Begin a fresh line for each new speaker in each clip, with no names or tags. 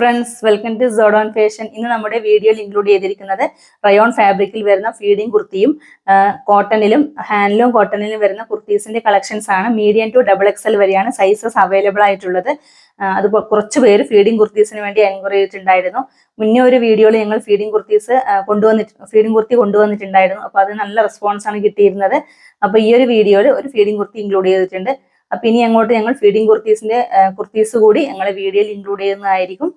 Friends welcome to സോഡോൺ fashion ഇന്ന് നമ്മുടെ വീഡിയോയിൽ ഇൻക്ലൂഡ് ചെയ്തിരിക്കുന്നത് റയോൺ ഫാബ്രിക്കിൽ വരുന്ന ഫീഡിംഗ് കുർത്തിയും കോട്ടണിലും ഹാൻഡ്ലൂം കോട്ടണിലും വരുന്ന കുർത്തീസിന്റെ കളക്ഷൻസ് ആണ്. മീഡിയം ടു ഡബിൾ എക്സൽ വരെയാണ് സൈസസ് അവൈലബിൾ ആയിട്ടുള്ളത്. അത് കുറച്ച് പേര് ഫീഡിംഗ് കുർത്തീസിന് വേണ്ടി എൻക്വയറി ചെയ്തിട്ടുണ്ടായിരുന്നു. മുന്നേ ഒരു വീഡിയോയിൽ ഞങ്ങൾ ഫീഡിംഗ് കുർത്തീസ് കൊണ്ടുവന്നിട്ട് ഫീഡിംഗ് കുർത്തി കൊണ്ടുവന്നിട്ടുണ്ടായിരുന്നു. അപ്പൊ അത് നല്ല റെസ്പോൺസ് ആണ് കിട്ടിയിരുന്നത്. അപ്പൊ ഈ ഒരു വീഡിയോയിൽ ഒരു ഫീഡിംഗ് കുർത്തി ഇൻക്ലൂഡ് ചെയ്തിട്ടുണ്ട്. അപ്പൊ ഇനി അങ്ങോട്ട് ഞങ്ങൾ ഫീഡിംഗ് കുർത്തീസിന്റെ കുർത്തീസ് കൂടി ഞങ്ങളെ വീഡിയോയിൽ ഇൻക്ലൂഡ് ചെയ്യുന്നതായിരിക്കും.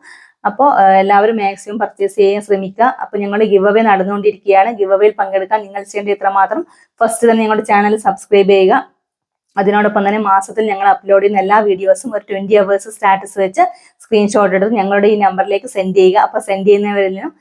അപ്പോൾ എല്ലാവരും മാക്സിമം പർച്ചേസ് ചെയ്യാൻ ശ്രമിക്കുക. അപ്പോൾ ഞങ്ങൾ ഗിവ് അവേ നടന്നുകൊണ്ടിരിക്കുകയാണ്. ഗിവ് അവേയിൽ പങ്കെടുക്കാൻ നിങ്ങൾ ചെയ്യേണ്ടത് ഇത്ര മാത്രം ഫസ്റ്റ് തന്നെ ഞങ്ങളുടെ ചാനൽ സബ്സ്ക്രൈബ് ചെയ്യുക. അതിനോടൊപ്പം തന്നെ മാസത്തിൽ ഞങ്ങൾ അപ്ലോഡ് ചെയ്യുന്ന എല്ലാ വീഡിയോസും ഒരു ട്വന്റി അവേഴ്സ് സ്റ്റാറ്റസ് വെച്ച് സ്ക്രീൻഷോട്ട് എടുത്ത് ഞങ്ങളുടെ ഈ നമ്പറിലേക്ക് സെൻഡ് ചെയ്യുക. അപ്പോൾ സെൻഡ് ചെയ്യുന്നവരിലും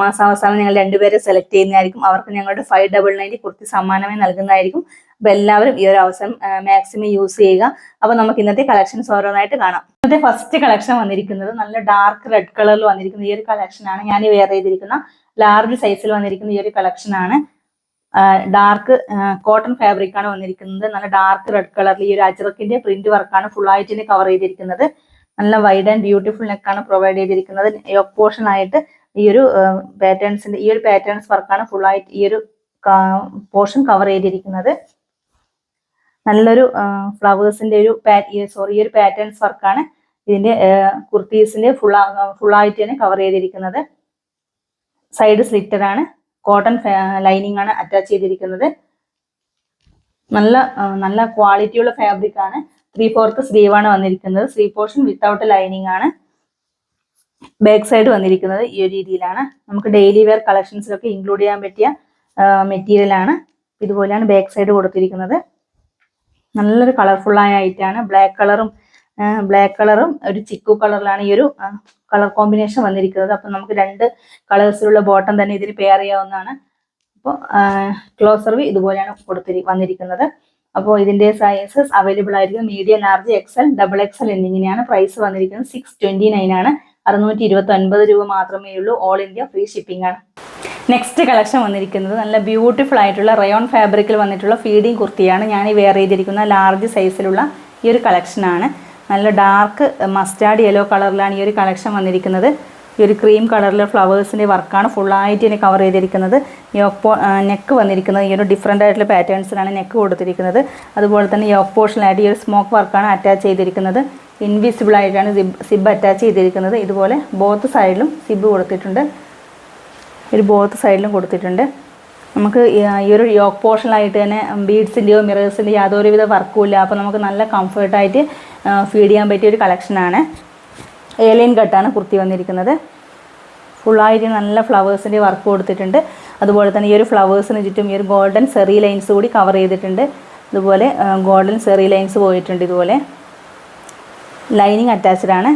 മാസാവസാനം ഞങ്ങൾ രണ്ടുപേരെ സെലക്ട് ചെയ്യുന്നതായിരിക്കും. അവർക്ക് ഞങ്ങളുടെ ഫൈവ് ഡബിൾ നയന്റി കുർത്തി സമ്മാനമായി നൽകുന്നതായിരിക്കും. അപ്പൊ എല്ലാവരും ഈ ഒരു അവസരം മാക്സിമം യൂസ് ചെയ്യുക. അപ്പൊ നമുക്ക് ഇന്നത്തെ കളക്ഷൻസ് ഓരോന്നായിട്ട് കാണാം. ഇന്നത്തെ ഫസ്റ്റ് കളക്ഷൻ വന്നിരിക്കുന്നത് നല്ല ഡാർക്ക് റെഡ് കളറിൽ വന്നിരിക്കുന്ന ഈ ഒരു കളക്ഷൻ ആണ്. ഞാൻ വെയർ ചെയ്തിരിക്കുന്ന ലാർജ് സൈസിൽ വന്നിരിക്കുന്ന ഈ ഒരു കളക്ഷൻ ആണ്. ഡാർക്ക് കോട്ടൺ ഫാബ്രിക് ആണ് വന്നിരിക്കുന്നത്. നല്ല ഡാർക്ക് റെഡ് കളറിൽ ഈ ഒരു അജറക്കിന്റെ പ്രിന്റ് വർക്കാണ് ഫുൾ ആയിട്ട് കവർ ചെയ്തിരിക്കുന്നത്. നല്ല വൈഡ് ആൻഡ് ബ്യൂട്ടിഫുൾ നെക്കാണ് പ്രൊവൈഡ് ചെയ്തിരിക്കുന്നത്. യോക്ക് പോർഷൻ ആയിട്ട് ഈ ഒരു പാറ്റേൺസിന്റെ ഈ ഒരു പാറ്റേൺസ് വർക്കാണ് ഫുൾ ആയിട്ട് ഈ ഒരു പോർഷൻ കവർ ചെയ്തിരിക്കുന്നത്. നല്ലൊരു ഫ്ലവേഴ്സിന്റെ ഒരു സോറി ഈ ഒരു പാറ്റേൺസ് വർക്കാണ് ഇതിന്റെ കുർത്തീസിന്റെ ഫുൾ ആയിട്ട് തന്നെ കവർ ചെയ്തിരിക്കുന്നത്. സൈഡ് സ്ലിറ്റഡ് ആണ് കോട്ടൺ ലൈനിങ് ആണ് അറ്റാച്ച് ചെയ്തിരിക്കുന്നത്. നല്ല നല്ല ക്വാളിറ്റിയുള്ള ഫാബ്രിക് ആണ്. ത്രീ ഫോർത്ത് സ്ലീവ് ആണ് വന്നിരിക്കുന്നത്. സ്ലീവ് പോർഷൻ വിത്തൗട്ട് ലൈനിങ് ആണ്. ബാക്ക് സൈഡ് വന്നിരിക്കുന്നത് ഈ ഒരു രീതിയിലാണ്. നമുക്ക് ഡെയിലി വെയർ കളക്ഷൻസിലൊക്കെ ഇൻക്ലൂഡ് ചെയ്യാൻ പറ്റിയ മെറ്റീരിയലാണ് ഇതുപോലെയാണ് ബാക്ക് സൈഡ് കൊടുത്തിരിക്കുന്നത്. നല്ലൊരു കളർഫുൾ ആയ ആയിട്ടാണ് ബ്ലാക്ക് കളറും ബ്ലാക്ക് കളറും ഒരു ചിക്കു കളറിലാണ് ഈ ഒരു കളർ കോമ്പിനേഷൻ വന്നിരിക്കുന്നത്. അപ്പം നമുക്ക് രണ്ട് കളേഴ്സിലുള്ള ബോട്ടം തന്നെ ഇതിന് പെയർ ചെയ്യാവുന്നതാണ്. അപ്പോൾ ക്ലോസർ വി ഇതുപോലെയാണ് കൊടുത്തിരി വന്നിരിക്കുന്നത്. അപ്പോൾ ഇതിന്റെ സൈസസ് അവൈലബിൾ ആയിരിക്കും. Medium large XL double XL എന്നിങ്ങനെയാണ് പ്രൈസ് വന്നിരിക്കുന്നത്. സിക്സ് ട്വന്റി നയൻ ആണ്. അറുന്നൂറ്റി ഇരുപത്തി ഒൻപത് രൂപ മാത്രമേ ഉള്ളൂ. ഓൾ ഇന്ത്യ ഫ്രീ ഷിപ്പിംഗ് ആണ്. നെക്സ്റ്റ് കളക്ഷൻ വന്നിരിക്കുന്നത് നല്ല ബ്യൂട്ടിഫുൾ ആയിട്ടുള്ള റയോൺ ഫാബ്രിക്കിൽ വന്നിട്ടുള്ള ഫീഡിങ് കുർത്തിയാണ്. ഞാൻ ഈ വെയർ ചെയ്തിരിക്കുന്ന ലാർജ് സൈസിലുള്ള ഈ ഒരു കളക്ഷനാണ് നല്ല ഡാർക്ക് മസ്റ്റാർഡ് യെല്ലോ കളറിലാണ് ഈ ഒരു കളക്ഷൻ വന്നിരിക്കുന്നത്. ഈ ഒരു ക്രീം കളറിലെ ഫ്ലവേഴ്സിന്റെ വർക്കാണ് ഫുള്ളായിട്ട് ഇതിനെ കവർ ചെയ്തിരിക്കുന്നത് യോക്ക് നെക്ക് വന്നിരിക്കുന്നത്. ഈ ഒരു ഡിഫറെന്റ് ആയിട്ടുള്ള പാറ്റേൺസിലാണ് നെക്ക് കൊടുത്തിരിക്കുന്നത്. അതുപോലെ തന്നെ യോക്ക് പോർഷനായിട്ട് ഈ ഒരു സ്മോക്ക് വർക്കാണ് അറ്റാച്ച് ചെയ്തിരിക്കുന്നത്. ഇൻവിസിബിൾ ആയിട്ടാണ് സിബ് സിബ് അറ്റാച്ച് ചെയ്തിരിക്കുന്നത്. ഇതുപോലെ ബോത്ത് സൈഡിലും സിബ് കൊടുത്തിട്ടുണ്ട്. ഒരു ബോത്ത് സൈഡിലും കൊടുത്തിട്ടുണ്ട്. നമുക്ക് ഈ ഒരു യോക്ക് പോർഷനിലായിട്ട് തന്നെ ബീഡ്സിന്റെയോ മിറേഴ്സിന്റെയോ യാതൊരുവിധ വർക്കും ഇല്ല. അപ്പോൾ നമുക്ക് നല്ല കംഫർട്ടായിട്ട് ഫീഡ് ചെയ്യാൻ പറ്റിയ ഒരു കളക്ഷനാണ് ഏലിയൻ കട്ടാണ് കുർത്തി വന്നിരിക്കുന്നത്. ഫുള്ളായിട്ട് നല്ല ഫ്ലവേഴ്സിന്റെ വർക്ക് കൊടുത്തിട്ടുണ്ട്. അതുപോലെ തന്നെ ഈ ഒരു ഫ്ലവേഴ്സിന് ചുറ്റും ഈ ഒരു ഗോൾഡൻ സെറി ലൈൻസ് കൂടി കവർ ചെയ്തിട്ടുണ്ട്. അതുപോലെ ഗോൾഡൻ സെറി ലൈൻസ് പോയിട്ടുണ്ട് ഇതുപോലെ. ലൈനിങ് അറ്റാച്ച്ഡ് ആണ്.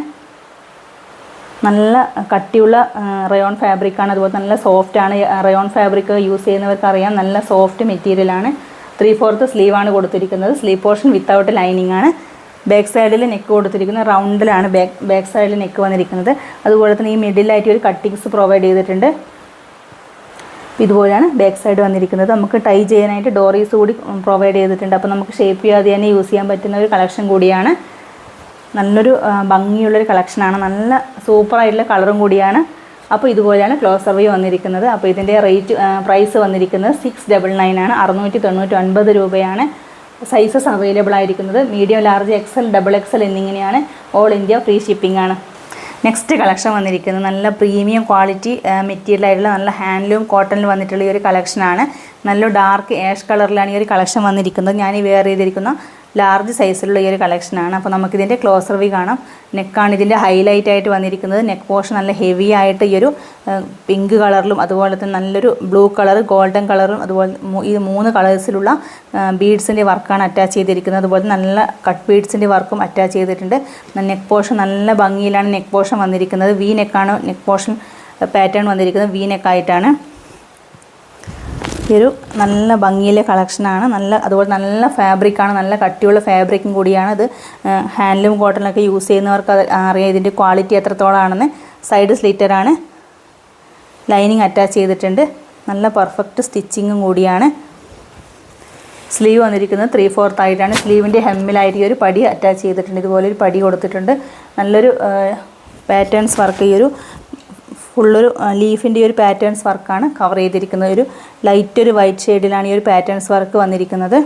നല്ല കട്ടിയുള്ള റയോൺ ഫാബ്രിക് ആണ്. അതുപോലെ നല്ല സോഫ്റ്റ് ആണ്. റയോൺ ഫാബ്രിക് യൂസ് ചെയ്യുന്നവർക്ക് അറിയാം. നല്ല സോഫ്റ്റ് മെറ്റീരിയൽ ആണ്. ത്രീ ഫോർത്ത് സ്ലീവ് ആണ് കൊടുത്തിരിക്കുന്നത്. സ്ലീവ് പോർഷൻ വിത്തൗട്ട് ലൈനിങ് ആണ്. ബാക്ക് സൈഡിൽ നെക്ക് കൊടുത്തിരിക്കുന്നത്. റൗണ്ടിലാണ് ബാക്ക് ബാക്ക് സൈഡിൽ നെക്ക് വന്നിരിക്കുന്നത്. അതുപോലെ തന്നെ ഈ മിഡിലായിട്ട് ഒരു കട്ടിങ്സ് പ്രൊവൈഡ് ചെയ്തിട്ടുണ്ട്. ഇതുപോലെയാണ് ബാക്ക് സൈഡ് വന്നിരിക്കുന്നത്. നമുക്ക് ടൈ ചെയ്യാനായിട്ട് ഡോറീസ് കൂടി പ്രൊവൈഡ് ചെയ്തിട്ടുണ്ട്. അപ്പോൾ നമുക്ക് ഷേപ്പ് ചെയ്യാതെ തന്നെ യൂസ് ചെയ്യാൻ പറ്റുന്ന ഒരു കളക്ഷൻ കൂടിയാണ്. നല്ലൊരു ഭംഗിയുള്ളൊരു കളക്ഷനാണ്. നല്ല സൂപ്പറായിട്ടുള്ള കളറും കൂടിയാണ്. അപ്പോൾ ഇതുപോലെയാണ് ക്ലോസ് സർവേ വന്നിരിക്കുന്നത്. അപ്പോൾ ഇതിന്റെ റേറ്റ് പ്രൈസ് വന്നിരിക്കുന്നത് സിക്സ് ഡബിൾ നയൻ ആണ്. അറുന്നൂറ്റി തൊണ്ണൂറ്റി ഒൻപത് രൂപയാണ് സൈസസ് അവൈലബിൾ ആയിരിക്കുന്നത്. Medium large XL double XL എന്നിങ്ങനെയാണ് ഓൾ ഇന്ത്യ ഫ്രീ ഷിപ്പിംഗ് ആണ്. നെക്സ്റ്റ് കളക്ഷൻ വന്നിരിക്കുന്നത്. നല്ല പ്രീമിയം ക്വാളിറ്റി മെറ്റീരിയൽ ആയിട്ടുള്ള നല്ല ഹാൻഡ്ലൂം കോട്ടണിൽ വന്നിട്ടുള്ള ഈ ഒരു കളക്ഷനാണ്. നല്ല ഡാർക്ക് ആഷ് കളറിലാണ് ഈ ഒരു കളക്ഷൻ വന്നിരിക്കുന്നത്. ഞാൻ ഈ വെയർ ചെയ്തിരിക്കുന്ന ലാർജ് സൈസിലുള്ള ഈ ഒരു കളക്ഷനാണ് അപ്പോൾ നമുക്കിതിന്റെ ക്ലോസർ വി കാണാം. നെക്കാണ് ഇതിന്റെ ഹൈലൈറ്റ് ആയിട്ട് വന്നിരിക്കുന്നത്. നെക്ക് പോർഷൻ നല്ല ഹെവി ആയിട്ട് ഈ ഒരു പിങ്ക് കളറിലും അതുപോലെ തന്നെ നല്ലൊരു ബ്ലൂ കളർ ഗോൾഡൻ കളറും അതുപോലെ ഈ മൂന്ന് കളേഴ്സിലുള്ള ബീഡ്സിന്റെ വർക്കാണ് അറ്റാച്ച് ചെയ്തിരിക്കുന്നത്. അതുപോലെ നല്ല കട്ട് ബീഡ്സിന്റെ വർക്കും അറ്റാച്ച് ചെയ്തിട്ടുണ്ട്. നെക്ക് പോർഷൻ നല്ല ഭംഗിയിലാണ് നെക്ക് പോർഷൻ വന്നിരിക്കുന്നത്. വി നെക്കാണ് നെക്ക് പോർഷൻ പാറ്റേൺ വന്നിരിക്കുന്നത്. വി നെക്കായിട്ടാണ് ഒരു നല്ല ഭംഗിയിലെ കളക്ഷനാണ്. നല്ല അതുപോലെ നല്ല ഫാബ്രിക്കാണ്. നല്ല കട്ടിയുള്ള ഫാബ്രിക്കും കൂടിയാണ് ഇത്. ഹാൻഡ്ലൂം കോട്ടണൊക്കെ യൂസ് ചെയ്യുന്നവർക്ക് അത് അറിയാം ഇതിന്റെ ക്വാളിറ്റി എത്രത്തോളമാണെന്ന് സൈഡ് സ്ലിറ്ററാണ്. ലൈനിങ് അറ്റാച്ച് ചെയ്തിട്ടുണ്ട്. നല്ല പെർഫെക്റ്റ് സ്റ്റിച്ചിങ്ങും കൂടിയാണ്. സ്ലീവ് വന്നിരിക്കുന്നത് ത്രീ ഫോർത്ത് ആയിട്ടാണ്. സ്ലീവിന്റെ ഹെമ്മിലായിട്ട് ഈ ഒരു പടി അറ്റാച്ച് ചെയ്തിട്ടുണ്ട്. ഇതുപോലെ ഒരു പടി കൊടുത്തിട്ടുണ്ട്. നല്ലൊരു പാറ്റേൺസ് വർക്ക് ഈ ഒരു ഫുള്ളൊരു ലീഫിന്റെ ഒരു പാറ്റേൺസ് വർക്കാണ് കവർ ചെയ്തിരിക്കുന്നത്. ഒരു ലൈറ്റ് ഒരു വൈറ്റ് ഷെയ്ഡിലാണ് ഈ ഒരു പാറ്റേൺസ് വർക്ക് വന്നിരിക്കുന്നത്.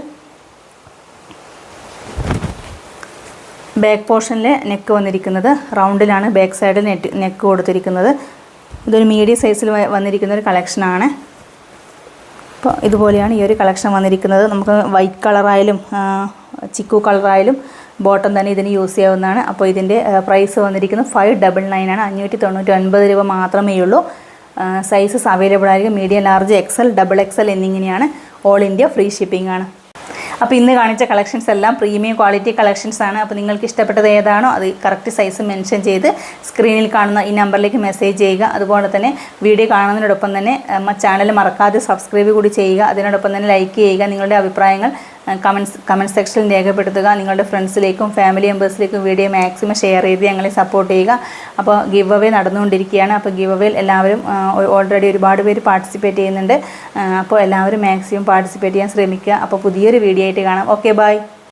ബാക്ക് പോർഷനിലെ നെക്ക് വന്നിരിക്കുന്നത്. റൗണ്ടിലാണ് ബാക്ക് സൈഡിൽ നെറ്റ് നെക്ക് കൊടുത്തിരിക്കുന്നത്. ഇതൊരു മീഡിയം സൈസിൽ വന്നിരിക്കുന്ന ഒരു കളക്ഷനാണ് അപ്പോൾ ഇതുപോലെയാണ് ഈ ഒരു കളക്ഷൻ വന്നിരിക്കുന്നത്. നമുക്ക് വൈറ്റ് കളറായാലും ചിക്കു കളറായാലും ബോട്ടം തന്നെ ഇതിന് യൂസ് ചെയ്യാവുന്നതാണ്. അപ്പോൾ ഇതിന്റെ പ്രൈസ് വന്നിരിക്കുന്നത് ഫൈവ് ഡബിൾ നയൻ ആണ്. അഞ്ഞൂറ്റി തൊണ്ണൂറ്റി ഒൻപത് രൂപ മാത്രമേ ഉള്ളൂ സൈസസ് അവൈലബിൾ ആയിരിക്കും. Medium large XL double XL എന്നിങ്ങനെയാണ് ഓൾ ഇന്ത്യ ഫ്രീ ഷിപ്പിംഗ് ആണ്. അപ്പോൾ ഇന്ന് കാണിച്ച കളക്ഷൻസ് എല്ലാം പ്രീമിയം ക്വാളിറ്റി കളക്ഷൻസ് ആണ്. അപ്പോൾ നിങ്ങൾക്ക് ഇഷ്ടപ്പെട്ടത് ഏതാണോ അത് കറക്റ്റ് സൈസ് മെൻഷൻ ചെയ്ത് സ്ക്രീനിൽ കാണുന്ന ഈ നമ്പറിലേക്ക് മെസ്സേജ് ചെയ്യുക. അതുപോലെ തന്നെ വീഡിയോ കാണുന്നതിനോടൊപ്പം തന്നെ ചാനൽ മറക്കാതെ സബ്സ്ക്രൈബ് കൂടി ചെയ്യുക. അതിനോടൊപ്പം തന്നെ ലൈക്ക് ചെയ്യുക. നിങ്ങളുടെ അഭിപ്രായങ്ങൾ കമൻസ് കമന്റ് സെക്ഷനിൽ രേഖപ്പെടുത്തുക. നിങ്ങളുടെ ഫ്രണ്ട്സിലേക്കും ഫാമിലി മെമ്പേഴ്സിലേക്കും വീഡിയോ മാക്സിമം ഷെയർ ചെയ്ത് ഞങ്ങളെ സപ്പോർട്ട് ചെയ്യുക. അപ്പോൾ ഗിവ് അവേ നടന്നുകൊണ്ടിരിക്കുകയാണ്. അപ്പോൾ ഗിവ് അവേയിൽ എല്ലാവരും ഓൾറെഡി ഒരുപാട് പേര് പാർട്ടിസിപ്പേറ്റ് ചെയ്യുന്നുണ്ട്. അപ്പോൾ എല്ലാവരും മാക്സിമം പാർട്ടിസിപ്പേറ്റ് ചെയ്യാൻ ശ്രമിക്കുക. അപ്പോൾ പുതിയൊരു വീഡിയോ ആയിട്ട് കാണാം. Okay bye